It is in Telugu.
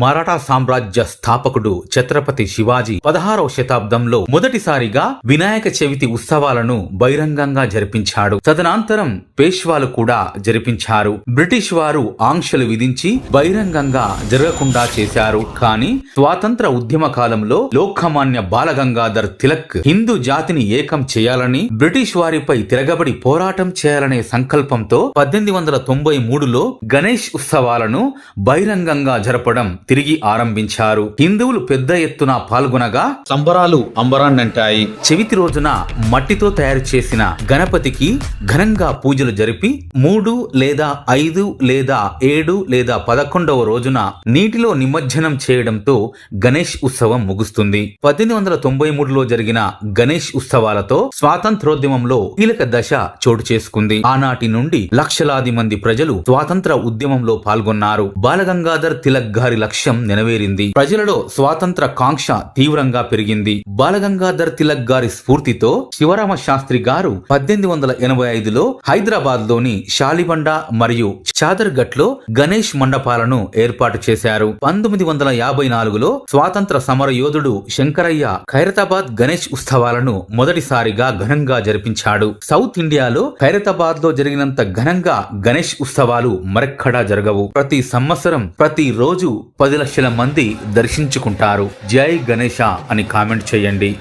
మరాఠా సామ్రాజ్య స్థాపకుడు ఛత్రపతి శివాజీ పదహారవ శతాబ్దంలో మొదటిసారిగా వినాయక చవితి ఉత్సవాలను బహిరంగంగా జరిపించాడు. తదనంతరం పేష్వాలు కూడా జరిపించారు. బ్రిటిష్ వారు ఆంక్షలు విధించి బహిరంగంగా జరగకుండా చేశారు. కానీ స్వాతంత్ర ఉద్యమ కాలంలో లోకమాన్య బాలగంగాధర్ తిలక్ హిందూ జాతిని ఏకం చేయాలని బ్రిటిష్ వారిపై తిరగబడి పోరాటం చేయాలనే సంకల్పంతో పద్దెనిమిది వందల తొంభై మూడులో గణేష్ ఉత్సవాలను బహిరంగంగా జరపడం తిరిగి ఆరంభించారు. హిందువులు పెద్ద ఎత్తున పాల్గొనగా సంబరాలు అంబరాన్నంటాయి. చవితి రోజున మట్టితో తయారు చేసిన గణపతికి ఘనంగా పూజలు జరిపి మూడు లేదా ఐదు లేదా ఏడు లేదా పదకొండవ రోజున నీటిలో నిమజ్జనం చేయడంతో గణేష్ ఉత్సవం ముగుస్తుంది. పద్దెనిమిది వందల తొంభై మూడులో జరిగిన గణేష్ ఉత్సవాలతో స్వాతంత్రోద్యమంలో కీలక దశ చోటు చేసుకుంది. ఆనాటి నుండి లక్షలాది మంది ప్రజలు స్వాతంత్ర ఉద్యమంలో పాల్గొన్నారు. బాలగంగాధర్ తిలక్ గారి లక్ష్యం నెరవేరింది. ప్రజలలో స్వాతంత్ర కాంక్ష తీవ్రంగా పెరిగింది. బాలగంగాధర్ తిలక్ గారి స్ఫూర్తితో శివరామ శాస్త్రి గారు పద్దెనిమిది వందల ఎనభై ఐదులో హైదరాబాద్లోని షాలిబండ మరియు చాదర్ఘట్లో గణేష్ మండపాలను ఏర్పాటు చేశారు. పంతొమ్మిది వందల యాభై నాలుగులో స్వాతంత్ర సమర యోధుడు శంకరయ్య ఖైరతాబాద్ గణేష్ ఉత్సవాలను మొదటిసారిగా ఘనంగా జరిపించాడు. సౌత్ ఇండియాలో ఖైరతాబాద్లో జరిగినంత ఘనంగా గణేష్ ఉత్సవాలు మరెక్కడా జరగవు. ప్రతి సంవత్సరం ప్రతి రోజు పది లక్షల మంది దర్శించుకుంటారు. జై గణేష అని కామెంట్ చేయండి.